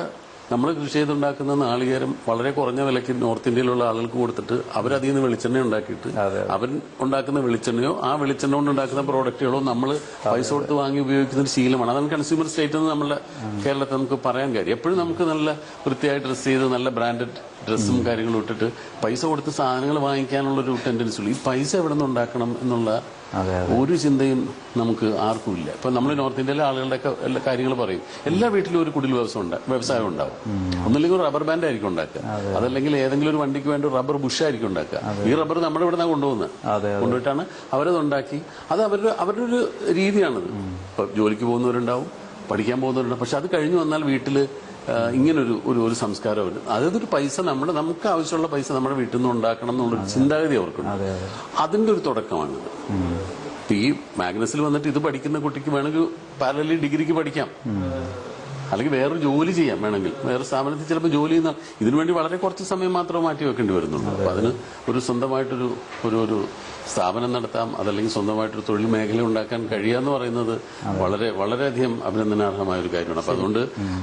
നമ്മൾ കൃഷി ചെയ്തുണ്ടാക്കുന്ന നാളികേരം വളരെ കുറഞ്ഞ വിലയ്ക്ക് നോർത്ത് ഇന്ത്യയിലുള്ള ആളുകൾക്ക് കൊടുത്തിട്ട് അവരതിൽ നിന്ന് വെളിച്ചെണ്ണ ഉണ്ടാക്കിയിട്ട് അവൻ ഉണ്ടാക്കുന്ന വെളിച്ചെണ്ണയോ ആ വെളിച്ചെണ്ണ കൊണ്ട് ഉണ്ടാക്കുന്ന പ്രോഡക്റ്റുകളോ നമ്മൾ പൈസ കൊടുത്ത് വാങ്ങി ഉപയോഗിക്കുന്ന ഒരു ശീലമാണ്. അതാണ് കൺസ്യൂമർ സ്റ്റേറ്റ് എന്ന് നമ്മുടെ കേരളത്തിൽ നമുക്ക് പറയാൻ കാര്യം. എപ്പോഴും നമുക്ക് നല്ല വൃത്തിയായി ഡ്രസ്സ് ചെയ്ത് നല്ല ബ്രാൻഡഡ് ഡ്രസ്സും കാര്യങ്ങളും ഇട്ടിട്ട് പൈസ കൊടുത്ത് സാധനങ്ങൾ വാങ്ങിക്കാനുള്ള ഒരു ടെൻഡൻസി ഉള്ളൂ. ഈ പൈസ എവിടെ നിന്ന് ഉണ്ടാക്കണം എന്നുള്ള ഒരു ചിന്തയും നമുക്ക് ആർക്കും ഇല്ല. ഇപ്പൊ നമ്മൾ നോർത്ത് ഇന്ത്യയിലെ ആളുകളുടെ ഒക്കെ എല്ലാ കാര്യങ്ങൾ പറയും. എല്ലാ വീട്ടിലും ഒരു കുടിൽ വ്യവസായം ഉണ്ട് വ്യവസായം ഉണ്ടാവും. ഒന്നില്ലെങ്കിൽ ഒരു റബ്ബർ ബാൻഡ് ആയിരിക്കും ഉണ്ടാക്കുക. അതല്ലെങ്കിൽ ഏതെങ്കിലും ഒരു വണ്ടിക്ക് വേണ്ടി റബ്ബർ ബുഷ് ആയിരിക്കും ഉണ്ടാക്കുക. ഈ റബ്ബർ നമ്മുടെ ഇവിടെ നിന്നാണ് കൊണ്ടുപോകുന്നത് കൊണ്ടുപോയിട്ടാണ് അവരത് ഉണ്ടാക്കി. അത് അവരുടെ അവരുടെ ഒരു രീതിയാണത്. ഇപ്പൊ ജോലിക്ക് പോകുന്നവരുണ്ടാവും പഠിക്കാൻ പോകുന്നവരുണ്ടാവും. പക്ഷെ അത് കഴിഞ്ഞു വന്നാൽ വീട്ടിൽ ഇങ്ങനൊരു ഒരു ഒരു സംസ്കാരമുണ്ട് അതൊരു പൈസ നമ്മുടെ നമുക്ക് ആവശ്യമുള്ള പൈസ നമ്മുടെ വീട്ടിൽ നിന്ന് ഉണ്ടാക്കണം എന്നുള്ളൊരു ചിന്താഗതി അവർക്കുണ്ട്. അതിന്റെ ഒരു തുടക്കമാണിത്. ഈ മാഗ്നസിൽ വന്നിട്ട് ഇത് പഠിക്കുന്ന കുട്ടിക്ക് വേണമെങ്കിൽ പാരലി ഡിഗ്രിക്ക് പഠിക്കാം. അല്ലെങ്കിൽ വേറൊരു ജോലി ചെയ്യാം വേണമെങ്കിൽ. വേറെ സ്ഥാപനത്തിൽ ചിലപ്പോൾ ജോലി ചെയ്യുന്ന ഇതിനുവേണ്ടി വളരെ കുറച്ച് സമയം മാത്രം മാറ്റി വെക്കേണ്ടി വരുന്നുള്ളൂ. അപ്പോൾ അതിന് ഒരു സ്വന്തമായിട്ടൊരു ഒരു ഒരു സ്ഥാപനം നടത്താം. അതല്ലെങ്കിൽ സ്വന്തമായിട്ടൊരു തൊഴിൽ മേഖല ഉണ്ടാക്കാൻ കഴിയുക എന്ന് പറയുന്നത് വളരെ വളരെയധികം അഭിനന്ദനാർഹമായ ഒരു കാര്യമാണ്. അപ്പോൾ അതുകൊണ്ട്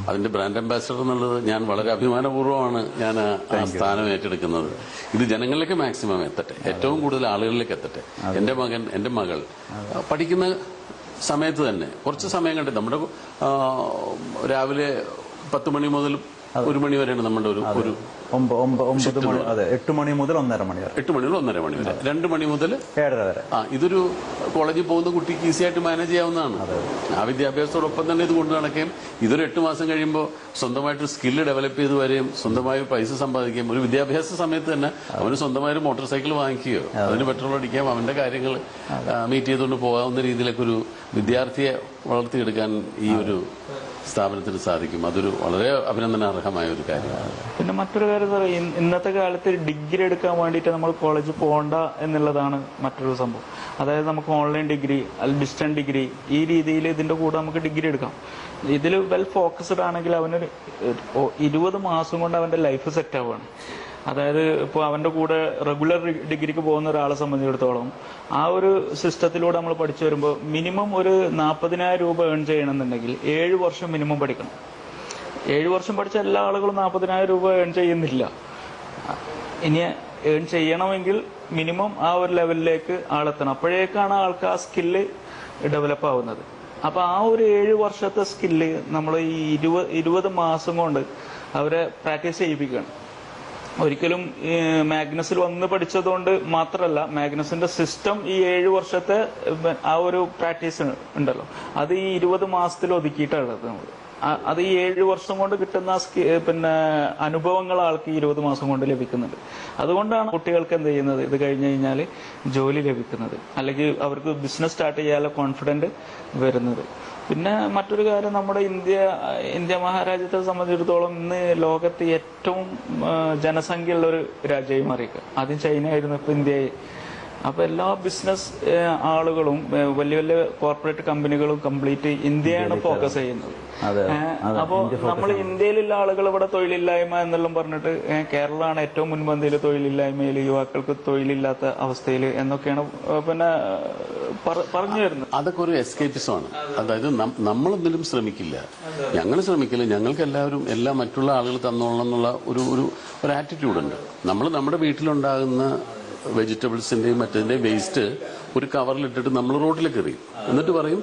അതിന്റെ ബ്രാൻഡ് അംബാസിഡർ എന്നുള്ളത് ഞാൻ വളരെ അഭിമാനപൂർവമാണ് ഞാൻ ആ ആ സ്ഥാനം ഏറ്റെടുക്കുന്നത്. ഇത് ജനങ്ങളിലേക്ക് മാക്സിമം എത്തട്ടെ. ഏറ്റവും കൂടുതൽ ആളുകളിലേക്ക് എത്തട്ടെ. എന്റെ മകൻ എന്റെ മകൾ പഠിക്കുന്ന സമയത്ത് തന്നെ. കുറച്ച് സമയം കണ്ടിട്ട് നമ്മുടെ രാവിലെ പത്ത് മണി മുതൽ ഒരു മണി വരെയാണ് നമ്മുടെ ഒരു ഒരു ഒമ്പ- ഒമ്പ- ഒമ്പത് മണി അതെ. എട്ട് മണി മുതൽ ഒന്നര മണി വരെ. എട്ട് മണി മുതൽ ഒന്നര മണി വരെ. രണ്ട് മണി മുതൽ ഏഴര വരെ. ആ ഇതൊരു കോളേജിൽ പോകുന്ന കുട്ടിക്ക് ഈസി ആയിട്ട് മാനേജ് ചെയ്യാവുന്നതാണ്. ആ വിദ്യാഭ്യാസത്തോടൊപ്പം തന്നെ ഇത് കൊണ്ട് നടക്കുകയും ഇതൊരു എട്ട് മാസം കഴിയുമ്പോൾ സ്വന്തമായിട്ട് സ്കില്ല് ഡെവലപ്പ് ചെയ്ത് വരെയും സ്വന്തമായി പൈസ സമ്പാദിക്കുകയും ഒരു വിദ്യാഭ്യാസ സമയത്ത് തന്നെ അവന് സ്വന്തമായി ഒരു മോട്ടോർ സൈക്കിൾ വാങ്ങിക്കുകയോ അതിന് പെട്രോൾ അടിക്കാം അവന്റെ കാര്യങ്ങൾ മീറ്റ് ചെയ്തുകൊണ്ട് പോകാവുന്ന രീതിയിലൊക്കെ ഒരു വിദ്യാർത്ഥിയെ വളർത്തിയെടുക്കാൻ ഈ ഒരു സ്ഥാപനത്തിന് സാധിക്കും. അതൊരു വളരെ അഭിനന്ദനാർഹമായ ഒരു കാര്യമാണ്. പിന്നെ മറ്റൊരു കാര്യം ഇന്നത്തെ കാലത്ത് ഡിഗ്രി എടുക്കാൻ വേണ്ടിയിട്ട് നമ്മൾ കോളേജ് പോകണ്ട എന്നുള്ളതാണ് മറ്റൊരു സംഭവം. അതായത് നമുക്ക് ഓൺലൈൻ ഡിഗ്രി അല്ലെങ്കിൽ ഡിസ്റ്റൻസ് ഡിഗ്രി ഈ രീതിയിൽ ഇതിന്റെ കൂടെ നമുക്ക് ഡിഗ്രി എടുക്കാം. ഇതിൽ വെൽ ഫോക്കസ്ഡ് ആണെങ്കിൽ അവനൊരു ഒ- ഇരുപത് മാസം കൊണ്ട് അവന്റെ ലൈഫ് സെറ്റ് ആവുകയാണ് അതായത് ഇപ്പോൾ അവന്റെ കൂടെ റെഗുലർ ഡിഗ്രിക്ക് പോകുന്ന ഒരാളെ സംബന്ധിച്ചിടത്തോളം ആ ഒരു സിസ്റ്റത്തിലൂടെ നമ്മൾ പഠിച്ചു വരുമ്പോൾ മിനിമം ഒരു നാൽപ്പതിനായിരം രൂപ ഏൺ ചെയ്യണമെന്നുണ്ടെങ്കിൽ ഏഴ് വർഷം മിനിമം പഠിക്കണം. ഏഴ് വർഷം പഠിച്ച എല്ലാ ആളുകളും നാൽപ്പതിനായിരം രൂപ ഏൺ ചെയ്യുന്നില്ല. ഇനി ഏൺ ചെയ്യണമെങ്കിൽ മിനിമം ആ ഒരു ലെവലിലേക്ക് ആളെത്തണം. അപ്പോഴേക്കാണ് ആൾക്ക് ആ സ്കില്ല് ഡെവലപ്പ് ആവുന്നത്. അപ്പൊ ആ ഒരു ഏഴ് വർഷത്തെ സ്കില്ല് നമ്മൾ ഈ ഇരുപത് ഇരുപത് മാസം കൊണ്ട് അവരെ പ്രാക്ടീസ് ചെയ്യിപ്പിക്കുകയാണ്. ഒരിക്കലും മാഗ്നസിൽ വന്ന് പഠിച്ചതുകൊണ്ട് മാത്രമല്ല മാഗ്നസിന്റെ സിസ്റ്റം ഈ ഏഴ് വർഷത്തെ ആ ഒരു പ്രാക്ടീസ് ഉണ്ടല്ലോ. അത് ഈ ഇരുപത് മാസത്തിൽ ഒതുക്കിയിട്ടുള്ളത് നമ്മൾ ആ- അത് ഈ ഏഴ് വർഷം കൊണ്ട് കിട്ടുന്ന പിന്നെ അനുഭവങ്ങൾ ആൾക്ക് ഇരുപത് മാസം കൊണ്ട് ലഭിക്കുന്നുണ്ട്. അതുകൊണ്ടാണ് കുട്ടികൾക്ക് എന്ത് ചെയ്യുന്നത്? ഇത് കഴിഞ്ഞു കഴിഞ്ഞാൽ ജോലി ലഭിക്കുന്നത്. അല്ലെങ്കിൽ അവർക്ക് ബിസിനസ് സ്റ്റാർട്ട് ചെയ്യാനുള്ള കോൺഫിഡന്റ് വരുന്നത്. പിന്നെ മറ്റൊരു കാര്യം നമ്മുടെ ഇന്ത്യ ഇന്ത്യ മഹാരാജ്യത്തെ സംബന്ധിച്ചിടത്തോളം ഇന്ന് ലോകത്ത് ഏറ്റവും ജനസംഖ്യ ജനസംഖ്യയുള്ള ഒരു രാജ്യമായി മാറിയേക്കുക ആദ്യം ചൈന ആയിരുന്നു ഇപ്പൊ ഇന്ത്യയായി. അപ്പൊ എല്ലാ ബിസിനസ് ആളുകളും വലിയ വലിയ കോർപ്പറേറ്റ് കമ്പനികളും കംപ്ലീറ്റ് ഇന്ത്യയാണ് ഫോക്കസ് ചെയ്യുന്നത്. അതെ, ഏ, അപ്പോ നമ്മൾ ഇന്ത്യയിലുള്ള ആളുകൾ ഇവിടെ തൊഴിലില്ലായ്മ എന്നെല്ലാം പറഞ്ഞിട്ട് കേരളമാണ് ഏറ്റവും മുൻപന്തിയിൽ തൊഴിലില്ലായ്മയിൽ യുവാക്കൾക്ക് തൊഴിലില്ലാത്ത അവസ്ഥയിൽ എന്നൊക്കെയാണ് പിന്നെ പറഞ്ഞു വരുന്നത്. അതൊക്കെ ഒരു എസ്കേപ്പിസമാണ് അതായത് നമ്മളൊന്നിലും ശ്രമിക്കില്ല. ഞങ്ങൾ ശ്രമിക്കില്ല ഞങ്ങൾക്ക് എല്ലാവരും എല്ലാ മറ്റുള്ള ആളുകൾ തന്നോളണം എന്നുള്ള ഒരു ഒരു ഒരു ആറ്റിറ്റ്യൂഡ് ഉണ്ട്. നമ്മൾ നമ്മുടെ വീട്ടിലുണ്ടാകുന്ന വെജിറ്റബിൾസിന്റെയും മറ്റതിന്റെയും വേസ്റ്റ് ഒരു കവറിലിട്ടിട്ട് നമ്മൾ റോഡിലേക്ക് എറിയും എന്നിട്ട് പറയും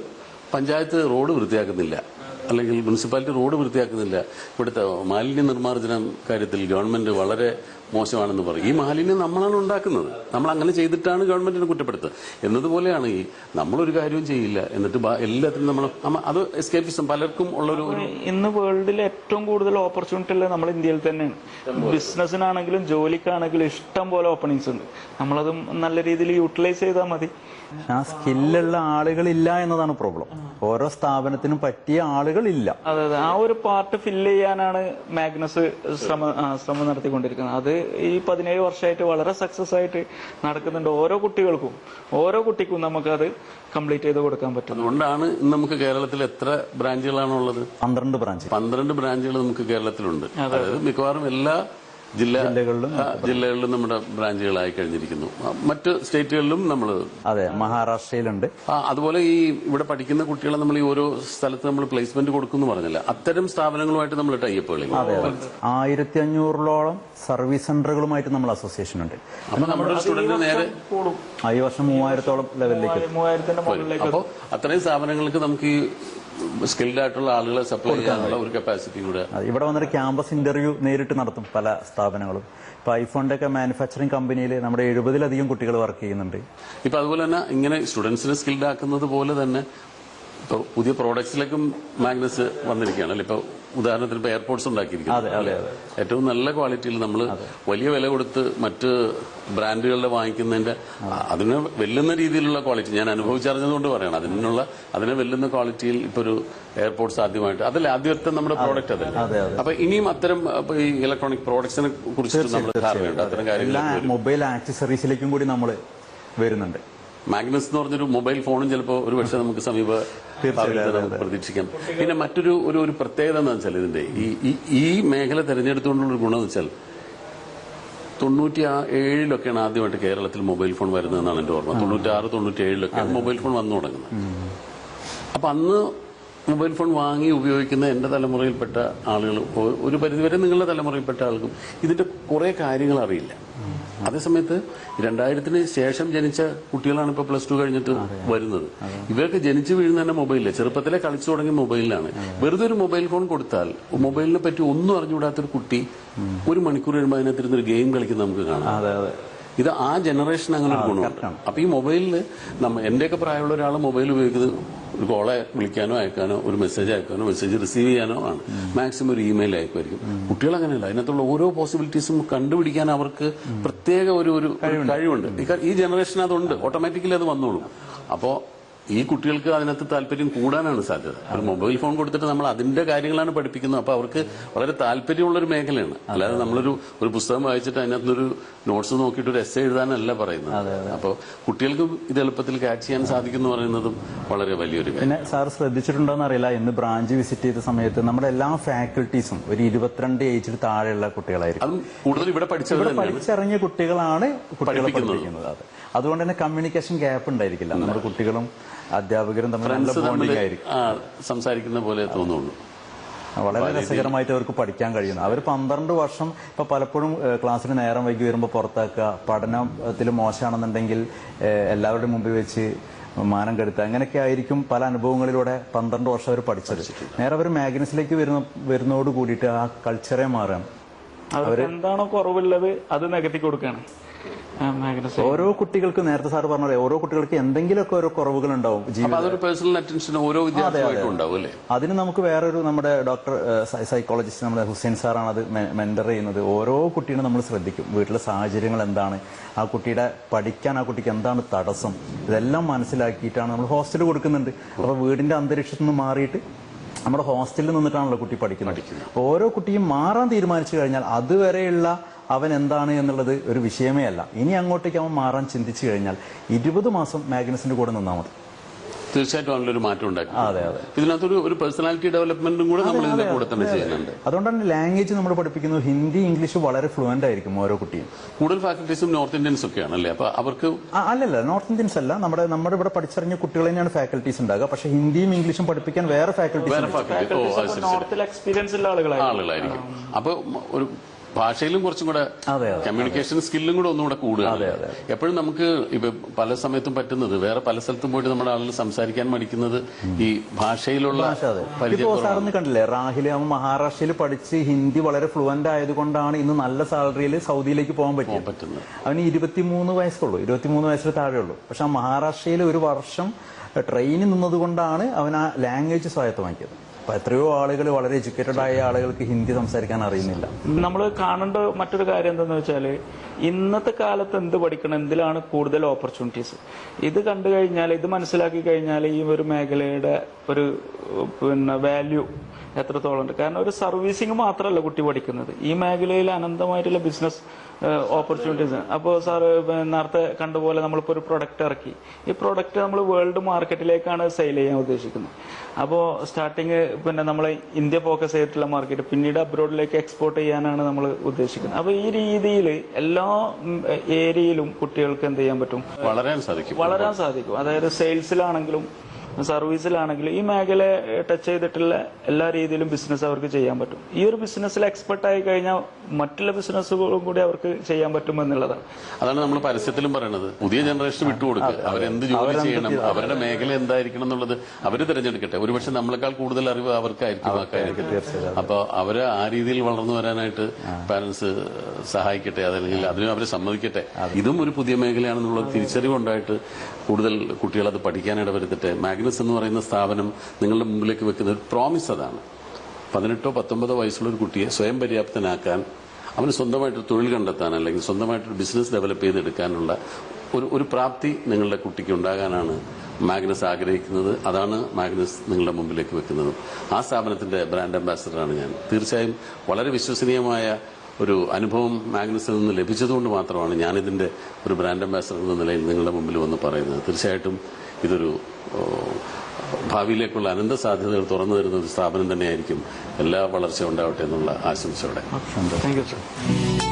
പഞ്ചായത്ത് റോഡ് വൃത്തിയാക്കുന്നില്ല. അല്ലെങ്കിൽ മുനിസിപ്പാലിറ്റി റോഡ് വൃത്തിയാക്കുന്നില്ല. ഇവിടുത്തെ മാലിന്യ നിർമ്മാർജനം കാര്യത്തിൽ ഗവൺമെന്റ് വളരെ മോശമാണെന്ന് പറയും. ഈ മാലിന്യം നമ്മളാണ് ഉണ്ടാക്കുന്നത്. നമ്മൾ അങ്ങനെ ചെയ്തിട്ടാണ് ഗവൺമെന്റിനെ കുറ്റപ്പെടുത്തുക. എന്നതുപോലെയാണ് ഈ നമ്മളൊരു കാര്യവും ചെയ്യില്ല. എന്നിട്ട് ബാ- എല്ലാത്തിനും നമ്മൾ അത് എസ്കേപ്പിസം പലർക്കും ഉള്ള ഒരു ഇന്ന് വേൾഡിൽ ഏറ്റവും കൂടുതൽ ഓപ്പർച്യൂണിറ്റി ഉള്ളത് നമ്മൾ ഇന്ത്യയിൽ തന്നെയാണ്. ബിസിനസ്സിനാണെങ്കിലും ജോലിക്കാണെങ്കിലും ഇഷ്ടം പോലെ ഓപ്പണിങ്സ് ഉണ്ട്. നമ്മളത് നല്ല രീതിയിൽ യൂട്ടിലൈസ് ചെയ്താൽ മതി. ആ സ്കില്ലുള്ള ആളുകളില്ല എന്നതാണ് പ്രോബ്ലം ഓരോ സ്ഥാപനത്തിനും പറ്റിയ ആളുകളില്ല. അതെ അതെ. ആ ഒരു പാർട്ട് ഫില്ല് ചെയ്യാനാണ് മാഗ്നസ് ശ്രമം ശ്രമം നടത്തിക്കൊണ്ടിരിക്കുന്നത്. അത് ഈ പതിനേഴ് വർഷമായിട്ട് വളരെ സക്സസ് ആയിട്ട് നടക്കുന്നുണ്ട് ഓരോ കുട്ടികൾക്കും. ഓരോ കുട്ടിക്കും നമുക്കത് കംപ്ലീറ്റ് ചെയ്ത് കൊടുക്കാൻ പറ്റും. അതുകൊണ്ടാണ് ഇന്ന് നമുക്ക് കേരളത്തിൽ എത്ര ബ്രാഞ്ചുകളാണുള്ളത് പന്ത്രണ്ട് ബ്രാഞ്ച് പന്ത്രണ്ട് ബ്രാഞ്ചുകൾ നമുക്ക് കേരളത്തിലുണ്ട്. അതായത് മിക്കവാറും എല്ലാ ജില്ലാ ജില്ലകളിലും ജില്ലകളിലും നമ്മുടെ ബ്രാഞ്ചുകളായി കഴിഞ്ഞിരിക്കുന്നു. മറ്റ് സ്റ്റേറ്റുകളിലും നമ്മൾ അതെ മഹാരാഷ്ട്രയിലുണ്ട്. അതുപോലെ ഈ ഇവിടെ പഠിക്കുന്ന കുട്ടികളെ നമ്മൾ ഈ ഓരോ സ്ഥലത്ത് നമ്മൾ പ്ലേസ്മെന്റ് കൊടുക്കുന്നു പറഞ്ഞില്ല. അത്തരം സ്ഥാപനങ്ങളുമായിട്ട് നമ്മൾ ടൈപ്പുകൾ ആയിരത്തി അഞ്ഞൂറിലോളം സർവീസ് സെന്ററുകളുമായിട്ട് നമ്മൾ അസോസിയേഷൻ ഉണ്ട്. അപ്പൊ നമ്മുടെ സ്റ്റുഡന്റ് നേരെ ഈ വർഷം മൂവായിരത്തോളം ലെവലിലേക്ക് അപ്പോൾ അത്രയും സ്ഥാപനങ്ങൾക്ക് നമുക്ക് ഈ സ്കിൽഡ് ആയിട്ടുള്ള ആളുകളെ സപ്ലൈ ചെയ്യാനുള്ള ഒരു കപ്പാസിറ്റി കൂടെ. ഇവിടെ വന്നിട്ട് ക്യാമ്പസ് ഇന്റർവ്യൂ നേരിട്ട് നടത്തും പല സ്ഥാപനങ്ങളും. ഇപ്പൊ ഐഫോണിന്റെ ഒക്കെ മാനുഫാക്ചറിംഗ് കമ്പനിയിൽ നമ്മുടെ എഴുപതിലധികം കുട്ടികൾ വർക്ക് ചെയ്യുന്നുണ്ട്. ഇപ്പൊ അതുപോലെ തന്നെ ഇങ്ങനെ സ്റ്റുഡൻസിനെ സ്കിൽഡ് ആക്കുന്നത് പോലെ തന്നെ ഇപ്പൊ പുതിയ പ്രോഡക്ട്സിലേക്കും മാഗ്നസ് വന്നിരിക്കുകയാണ്. അല്ലെ? ഇപ്പൊ ഉദാഹരണത്തിന് ഇപ്പൊ എയർപോർട്സ് ഉണ്ടാക്കിയിരിക്കുന്നത് ഏറ്റവും നല്ല ക്വാളിറ്റിയിൽ നമ്മൾ വലിയ വില കൊടുത്ത് മറ്റ് ബ്രാൻഡുകളുടെ വാങ്ങിക്കുന്നതിന്റെ അതിനെ വെല്ലുന്ന രീതിയിലുള്ള ക്വാളിറ്റി ഞാൻ അനുഭവിച്ചറിഞ്ഞതുകൊണ്ട് പറയണം. അതിനുള്ള അതിനെ വെല്ലുന്ന ക്വാളിറ്റിയിൽ ഇപ്പൊ ഒരു എയർപോർട്ട്സ് ആദ്യമായിട്ട് അതല്ല? ആദ്യത്തെ നമ്മുടെ പ്രോഡക്റ്റ് അതല്ലേ? അപ്പൊ ഇനിയും അത്തരം ഈ ഇലക്ട്രോണിക് പ്രോഡക്ട്സിനെ കുറിച്ച് നമ്മൾ ധാരണയുണ്ട്. അത്തരം കാര്യങ്ങൾ മൊബൈൽ ആക്സസറീസിലേക്കും കൂടി നമ്മൾ വരുന്നുണ്ട്. മാഗ്നസ് എന്ന് പറഞ്ഞൊരു മൊബൈൽ ഫോണും ചിലപ്പോൾ ഒരു പക്ഷേ നമുക്ക് സമീപ നമുക്ക് പ്രതീക്ഷിക്കാം. പിന്നെ മറ്റൊരു ഒരു ഒരു പ്രത്യേകത എന്ന് വെച്ചാൽ ഇതിന്റെ ഈ ഈ- മേഖല തെരഞ്ഞെടുത്തുകൊണ്ടുള്ള ഒരു ഗുണം എന്ന് വെച്ചാൽ തൊണ്ണൂറ്റി ഏഴിലൊക്കെയാണ് ആദ്യമായിട്ട് കേരളത്തിൽ മൊബൈൽ ഫോൺ വരുന്നതെന്നാണ് എന്റെ ഓർമ്മ. തൊണ്ണൂറ്റി ആറ് തൊണ്ണൂറ്റി ഏഴിലൊക്കെയാണ് മൊബൈൽ ഫോൺ വന്നു തുടങ്ങുന്നത്. അപ്പൊ അന്ന് മൊബൈൽ ഫോൺ വാങ്ങി ഉപയോഗിക്കുന്ന എന്റെ തലമുറയിൽപ്പെട്ട ആളുകൾ ഒരു പരിധിവരെ നിങ്ങളുടെ തലമുറയിൽപ്പെട്ട ആൾക്കും ഇതിന്റെ കുറെ കാര്യങ്ങൾ അറിയില്ല. അതേസമയത്ത് രണ്ടായിരത്തിന് ശേഷം ജനിച്ച കുട്ടികളാണ് ഇപ്പൊ പ്ലസ് ടു കഴിഞ്ഞിട്ട് വരുന്നത്. ഇവരൊക്കെ ജനിച്ചു വീഴുന്ന തന്നെ മൊബൈലിൽ. ചെറുപ്പത്തിലെ കളിച്ചു തുടങ്ങിയ മൊബൈലിലാണ്. വെറുതെ ഒരു മൊബൈൽ ഫോൺ കൊടുത്താൽ മൊബൈലിനെ പറ്റി ഒന്നും അറിഞ്ഞുകൂടാത്തൊരു കുട്ടി ഒരു മണിക്കൂർ കഴിയുമ്പോൾ അതിനകത്തിരുന്ന് ഒരു ഗെയിം കളിക്കുന്ന നമുക്ക് കാണാം. ഇത് ആ ജനറേഷൻ അങ്ങനെ ഒരു ഗുണമുണ്ട് അപ്പൊ ഈ മൊബൈലിൽ നമ്മ എന്റെയൊക്കെ പ്രായമുള്ള ഒരാൾ മൊബൈൽ ഉപയോഗിക്കുന്നത് ഒരു കോളെ വിളിക്കാനോ അയക്കാനോ ഒരു മെസ്സേജ് അയക്കാനോ മെസ്സേജ് റിസീവ് ചെയ്യാനോ ആണ്. മാക്സിമം ഒരു ഇമെയിൽ അയക്കുമായിരിക്കും. കുട്ടികൾ അങ്ങനെയല്ല അതിനകത്തുള്ള ഓരോ പോസിബിലിറ്റീസും കണ്ടുപിടിക്കാൻ അവർക്ക് പ്രത്യേക ഒരു ഒരു കഴിവുണ്ട്. ഈ- ഈ ജനറേഷൻ അതുണ്ട് ഓട്ടോമാറ്റിക്കലി അത് വന്നോളും. അപ്പോ ഈ കുട്ടികൾക്ക് അതിനകത്ത് താല്പര്യം കൂടാനാണ് സാധ്യത. ഒരു മൊബൈൽ ഫോൺ കൊടുത്തിട്ട് നമ്മൾ അതിന്റെ കാര്യങ്ങളാണ് പഠിപ്പിക്കുന്നത്. അപ്പൊ അവർക്ക് വളരെ താല്പര്യമുള്ള ഒരു മേഖലയാണ്. അല്ലാതെ നമ്മളൊരു ഒരു പുസ്തകം വായിച്ചിട്ട് അതിനകത്തുനിന്നൊരു നോട്ട്സ് നോക്കിയിട്ട് ഒരു എസ് എഴുതാനല്ല പറയുന്നത്. അപ്പോൾ കുട്ടികൾക്ക് ഇത് എളുപ്പത്തിൽ ക്യാച്ച് ചെയ്യാൻ സാധിക്കുന്നു പറയുന്നതും വളരെ വലിയൊരു പിന്നെ സാർ ശ്രദ്ധിച്ചിട്ടുണ്ടോ അറിയില്ല. ഇന്ന് ബ്രാഞ്ച് വിസിറ്റ് ചെയ്ത സമയത്ത് നമ്മുടെ എല്ലാ ഫാക്കൽറ്റീസും ഒരു ഇരുപത്തിരണ്ട് ഏജിൽ താഴെയുള്ള കുട്ടികളായിരിക്കും. അതും കൂടുതൽ ഇവിടെ പഠിച്ചിറങ്ങിയ കുട്ടികളാണ് കുട്ടികളെ പഠിപ്പിക്കുന്നത്. പഠിപ്പിക്കുന്നത്. അതുകൊണ്ട് തന്നെ കമ്മ്യൂണിക്കേഷൻ ഗ്യാപ്പ് ഉണ്ടായിരിക്കില്ല. നമ്മുടെ കുട്ടികളും അധ്യാപകരും തമ്മിൽ സംസാരിക്കുന്ന പോലെ തോന്നുള്ളൂ. വളരെ രസകരമായിട്ട് അവർക്ക് പഠിക്കാൻ കഴിയുന്നു. അവർ പന്ത്രണ്ട് വർഷം ഇപ്പൊ പലപ്പോഴും ക്ലാസ്സിന് നേരം വൈകി വരുമ്പോൾ പുറത്താക്കുക പഠനത്തിൽ മോശമാണെന്നുണ്ടെങ്കിൽ എല്ലാവരുടെയും മുമ്പിൽ വെച്ച് മാനം കെടുത്തുക. അങ്ങനെയൊക്കെ ആയിരിക്കും പല അനുഭവങ്ങളിലൂടെ പന്ത്രണ്ട് വർഷം അവർ പഠിച്ചത്. നേരെ അവർ മാഗ്നസിലേക്ക് വരുന്ന വരുന്നതോട് കൂടിയിട്ട് ആ കൾച്ചറെ മാറാം. അവർ എന്താണോ കുറവുള്ളത് അത് നികത്തി കൊടുക്കുകയാണ് ഓരോ കുട്ടികൾക്കും നേരത്തെ സാർ പറഞ്ഞ പോലെ ഓരോ കുട്ടികൾക്ക് എന്തെങ്കിലുമൊക്കെ ഓരോ കുറവുകൾ ഉണ്ടാവും അതൊരു പേഴ്സണൽ അറ്റൻഷൻ ഓരോ അല്ലേ? അതിന് നമുക്ക് വേറൊരു നമ്മുടെ ഡോക്ടർ സൈക്കോളജിസ്റ്റ് നമ്മുടെ ഹുസൈൻ സാറാണ് അത് മെന്റർ ചെയ്യുന്നത്. ഓരോ കുട്ടീനെ നമ്മൾ ശ്രദ്ധിക്കും. വീട്ടിലെ സാഹചര്യങ്ങൾ എന്താണ്? ആ കുട്ടിയുടെ പഠിക്കാൻ ആ കുട്ടിക്ക് എന്താണ് തടസ്സം? ഇതെല്ലാം മനസ്സിലാക്കിയിട്ടാണ് നമ്മൾ ഹോസ്റ്റൽ കൊടുക്കുന്നുണ്ട്. അപ്പൊ വീടിന്റെ അന്തരീക്ഷത്തിൽ നിന്ന് മാറിയിട്ട് നമ്മുടെ ഹോസ്റ്റലിൽ നിന്നിട്ടാണല്ലോ കുട്ടി പഠിക്കുന്നത്. ഓരോ കുട്ടിയും മാറാൻ തീരുമാനിച്ചു കഴിഞ്ഞാൽ അതുവരെയുള്ള അവൻ എന്താണ് എന്നുള്ളത് ഒരു വിഷയമേ അല്ല. ഇനി അങ്ങോട്ടേക്ക് അവൻ മാറാൻ ചിന്തിച്ചു കഴിഞ്ഞാൽ ഇരുപത് മാസം മാഗ്നസിന്റെ കൂടെ നിന്നാൽ മതി. തീർച്ചയായിട്ടും അതിലൊരു മാറ്റം ഉണ്ടാക്കി. അതെ അതെ. ഇതിനകത്തൊരു ഒരു പേഴ്സണാലിറ്റി ഡെവലപ്മെന്റും കൂടെ നമ്മൾ ഇതിന്റെ കൂടെ തന്നെ ചെയ്യുന്നുണ്ട്. അതുകൊണ്ടാണ് ലാംഗ്വേജ് നമ്മൾ പഠിപ്പിക്കുന്നത്. ഹിന്ദി ഇംഗ്ലീഷ് വളരെ ഫ്ലുവന്റ് ആയിരിക്കും ഓരോ കുട്ടിയും. കൂടുതൽ ഫാക്കൽറ്റീസും നോർത്ത് ഇന്ത്യൻസ് ഒക്കെയാണ് അല്ലേ അപ്പൊ അവർക്ക് അല്ലല്ല. നോർത്ത് ഇന്ത്യൻസ് അല്ല. നമ്മുടെ നമ്മുടെ ഇവിടെ പഠിച്ചറിഞ്ഞ കുട്ടികൾ തന്നെയാണ് ഫാക്കൽറ്റീസ് ഉണ്ടാകുക. പക്ഷേ ഹിന്ദിയും ഇംഗ്ലീഷും പഠിപ്പിക്കാൻ വേറെ ഫാക്കൽറ്റീസ് നോർത്തിൽ എക്സ്പീരിയൻസ് ഉള്ള ആളുകളായിരിക്കും. അപ്പൊ ഒരു ഭാഷയിലും കുറച്ചും കൂടെ. കമ്മ്യൂണിക്കേഷൻ സ്കില്ലും കൂടെ ഒന്നും കൂടെ കൂടുകയാണ് എപ്പോഴും നമുക്ക് ഇപ്പൊ പല സമയത്തും പറ്റുന്നത് വേറെ പല സ്ഥലത്തും പോയിട്ട് നമ്മുടെ ആളുകൾ സംസാരിക്കാൻ മടിക്കുന്നത് ഈ ഭാഷയിലുള്ള സാറിന് കണ്ടില്ലേ റാഹിൽ അവൻ മഹാരാഷ്ട്രയിൽ പഠിച്ച് ഹിന്ദി വളരെ ഫ്ലുവന്റ് ആയതുകൊണ്ടാണ് ഇന്ന് നല്ല സാലറിയിൽ സൗദിയിലേക്ക് പോകാൻ പറ്റുന്നത്. അവന് ഇരുപത്തിമൂന്ന് വയസ്സുള്ളൂ ഇരുപത്തിമൂന്ന് വയസ്സിൽ താഴെ ഉള്ളൂ പക്ഷെ ആ മഹാരാഷ്ട്രയിൽ ഒരു വർഷം ട്രെയിനിൽ നിന്നതുകൊണ്ടാണ് അവൻ ആ ലാംഗ്വേജ് സ്വായത്തമാക്കിയത്. അപ്പൊ എത്രയോ ആളുകൾ വളരെ എഡ്യൂക്കേറ്റഡ് ആയ ആളുകൾക്ക് ഹിന്ദി സംസാരിക്കാൻ അറിയുന്നില്ല. നമ്മൾ കാണേണ്ട മറ്റൊരു കാര്യം എന്താന്ന് വെച്ചാൽ ഇന്നത്തെ കാലത്ത് എന്ത് പഠിക്കണം എന്തിലാണ് കൂടുതൽ ഓപ്പർച്യൂണിറ്റീസ് ഇത് കണ്ടു കഴിഞ്ഞാൽ ഇത് മനസ്സിലാക്കി കഴിഞ്ഞാൽ ഈ ഒരു മേഖലയുടെ ഒരു പിന്നെ വാല്യൂ എത്രത്തോളം ഉണ്ട്. കാരണം ഒരു സർവീസിങ് മാത്രമല്ല കുട്ടി പഠിക്കുന്നത്. ഈ മേഖലയിൽ അനന്തമായിട്ടുള്ള ബിസിനസ് ഓപ്പർച്യൂണിറ്റീസ് അപ്പോൾ സാർ നേരത്തെ കണ്ടുപോലെ നമ്മളിപ്പോൾ ഒരു പ്രൊഡക്റ്റ് ഇറക്കി. ഈ പ്രൊഡക്റ്റ് നമ്മൾ വേൾഡ് മാർക്കറ്റിലേക്കാണ് സെയിൽ ചെയ്യാൻ ഉദ്ദേശിക്കുന്നത്. അപ്പോൾ സ്റ്റാർട്ടിങ് പിന്നെ നമ്മൾ ഇന്ത്യ ഫോക്കസ് ചെയ്തിട്ടുള്ള മാർക്കറ്റ് പിന്നീട് അബ്രോഡിലേക്ക് എക്സ്പോർട്ട് ചെയ്യാനാണ് നമ്മൾ ഉദ്ദേശിക്കുന്നത്. അപ്പോൾ ഈ രീതിയിൽ എല്ലാ ഏരിയയിലും കുട്ടികൾക്ക് എന്ത് ചെയ്യാൻ പറ്റും? വളരാൻ സാധിക്കും. വളരാൻ സാധിക്കും. അതായത് സെയിൽസിലാണെങ്കിലും സർവീസിലാണെങ്കിലും ഈ മേഖല ടച്ച് ചെയ്തിട്ടുള്ള എല്ലാ രീതിയിലും ബിസിനസ് അവർക്ക് ചെയ്യാൻ പറ്റും. ഈ ഒരു ബിസിനസ്സിൽ എക്സ്പെർട്ട് ആയി കഴിഞ്ഞാൽ മറ്റുള്ള ബിസിനസ്സുകളും കൂടി അവർക്ക് ചെയ്യാൻ പറ്റും എന്നുള്ളതാണ്. അതാണ് നമ്മൾ പരസ്യത്തിലും പറയുന്നത് പുതിയ ജനറേഷൻ വിട്ടുകൊടുക്കുക അവരെന്ത് ജോലി ചെയ്യണം അവരുടെ മേഖല എന്തായിരിക്കണം എന്നുള്ളത് അവർ തിരഞ്ഞെടുക്കട്ടെ. ഒരുപക്ഷെ നമ്മളെക്കാൾ കൂടുതൽ അറിവ് അവർക്കായിരിക്കും ആ അപ്പൊ അവരെ ആ രീതിയിൽ വളർന്നു വരാനായിട്ട് പാരന്റ്സ് സഹായിക്കട്ടെ അതല്ലെങ്കിൽ അതിനും അവരെ സമ്മതിക്കട്ടെ. ഇതും ഒരു പുതിയ മേഖലയാണെന്നുള്ള തിരിച്ചറിവുണ്ടായിട്ട് കൂടുതൽ കുട്ടികൾ അത് പഠിക്കാൻ ഇടവരുത്തട്ടെ. മാഗ്നസ് എന്ന് പറയുന്ന സ്ഥാപനം നിങ്ങളുടെ മുമ്പിലേക്ക് വെക്കുന്ന ഒരു പ്രോമിസ് അതാണ്. പതിനെട്ടോ പത്തൊമ്പതോ വയസ്സുള്ള ഒരു കുട്ടിയെ സ്വയം പര്യാപ്തനാക്കാൻ അവന് സ്വന്തമായിട്ട് തൊഴിൽ കണ്ടെത്താൻ അല്ലെങ്കിൽ സ്വന്തമായിട്ടൊരു ബിസിനസ് ഡെവലപ്പ് ചെയ്തെടുക്കാനുള്ള ഒരു ഒരു പ്രാപ്തി നിങ്ങളുടെ കുട്ടിക്ക് ഉണ്ടാകാനാണ് മാഗ്നസ് ആഗ്രഹിക്കുന്നത്. അതാണ് മാഗ്നസ് നിങ്ങളുടെ മുമ്പിലേക്ക് വെക്കുന്നത്. ആ സ്ഥാപനത്തിന്റെ ബ്രാൻഡ് അംബാസഡറാണ് ഞാൻ. തീർച്ചയായും വളരെ വിശ്വസനീയമായ ഒരു അനുഭവം മാഗ്നസിൽ നിന്ന് ലഭിച്ചതുകൊണ്ട് മാത്രമാണ് ഞാനിതിന്റെ ഒരു ബ്രാൻഡ് അംബാസഡർ എന്ന നിലയിൽ നിങ്ങളുടെ മുമ്പിൽ വന്ന് പറയുന്നത്. തീർച്ചയായിട്ടും ഇതൊരു ഭാവിയിലേക്കുള്ള അനന്ത സാധ്യതകൾ തുറന്നു തരുന്ന ഒരു സ്ഥാപനം തന്നെയായിരിക്കും എല്ലാ വളർച്ച ഉണ്ടാവട്ടെ എന്നുള്ള ആശംസയോടെ. Thank you sir